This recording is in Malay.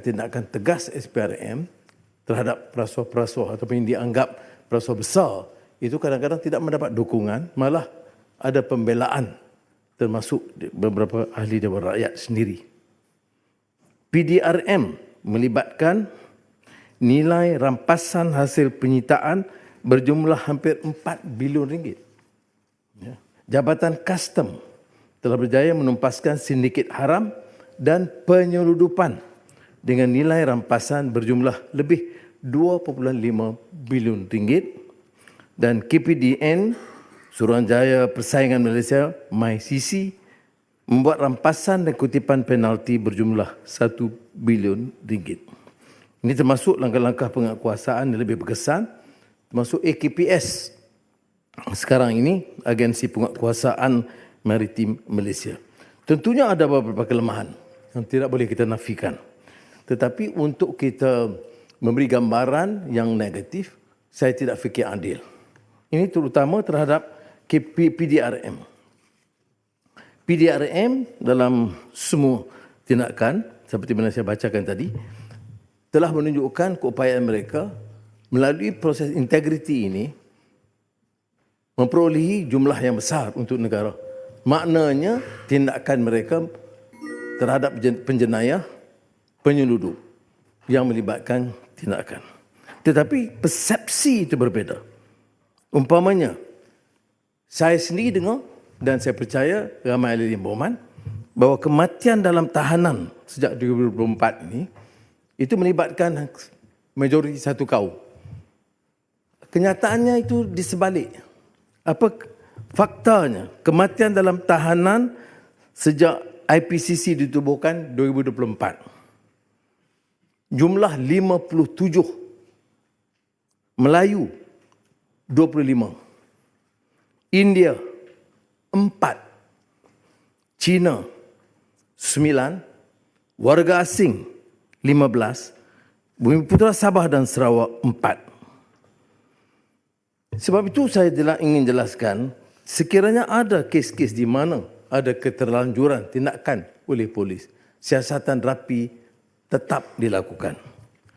tindakan tegas SPRM terhadap perasuah-perasuah ataupun yang dianggap perasuah besar itu kadang-kadang tidak mendapat dukungan malah ada pembelaan termasuk beberapa ahli Dewan Rakyat sendiri. PDRM melibatkan nilai rampasan hasil penyitaan berjumlah hampir 4 bilion ringgit. Ya. Jabatan Custom telah berjaya menumpaskan sindiket haram dan penyeludupan dengan nilai rampasan berjumlah lebih 2.5 bilion ringgit dan KPDN Suruhanjaya Persaingan Malaysia MyCC membuat rampasan dan kutipan penalti berjumlah 1 bilion ringgit. Ini termasuk langkah-langkah penguasaan yang lebih berkesan termasuk AKPS sekarang ini agensi penguasaan maritim Malaysia. Tentunya ada beberapa kelemahan yang tidak boleh kita nafikan. Tetapi untuk kita memberi gambaran yang negatif, saya tidak fikir adil. Ini terutama terhadap PDRM. PDRM dalam semua tindakan, seperti mana saya bacakan tadi, telah menunjukkan keupayaan mereka melalui proses integriti ini memperolehi jumlah yang besar untuk negara. Maknanya tindakan mereka terhadap penjenayah penyelundup yang melibatkan tindakan. Tetapi persepsi itu berbeza. Umpamanya, saya sendiri dengar dan saya percaya ramai ahli boman bahawa kematian dalam tahanan sejak 2024 ini itu melibatkan majoriti satu kaum. Kenyataannya itu disebalik. Apa faktanya? Kematian dalam tahanan sejak IPCC ditubuhkan 2024 jumlah 57 Melayu 25 India 4 China 9 warga asing 15 Bumi Putra Sabah dan Sarawak 4 sebab itu saya ingin jelaskan sekiranya ada kes-kes di mana ada keterlanjuran tindakan oleh polis siasatan rapi tetap dilakukan.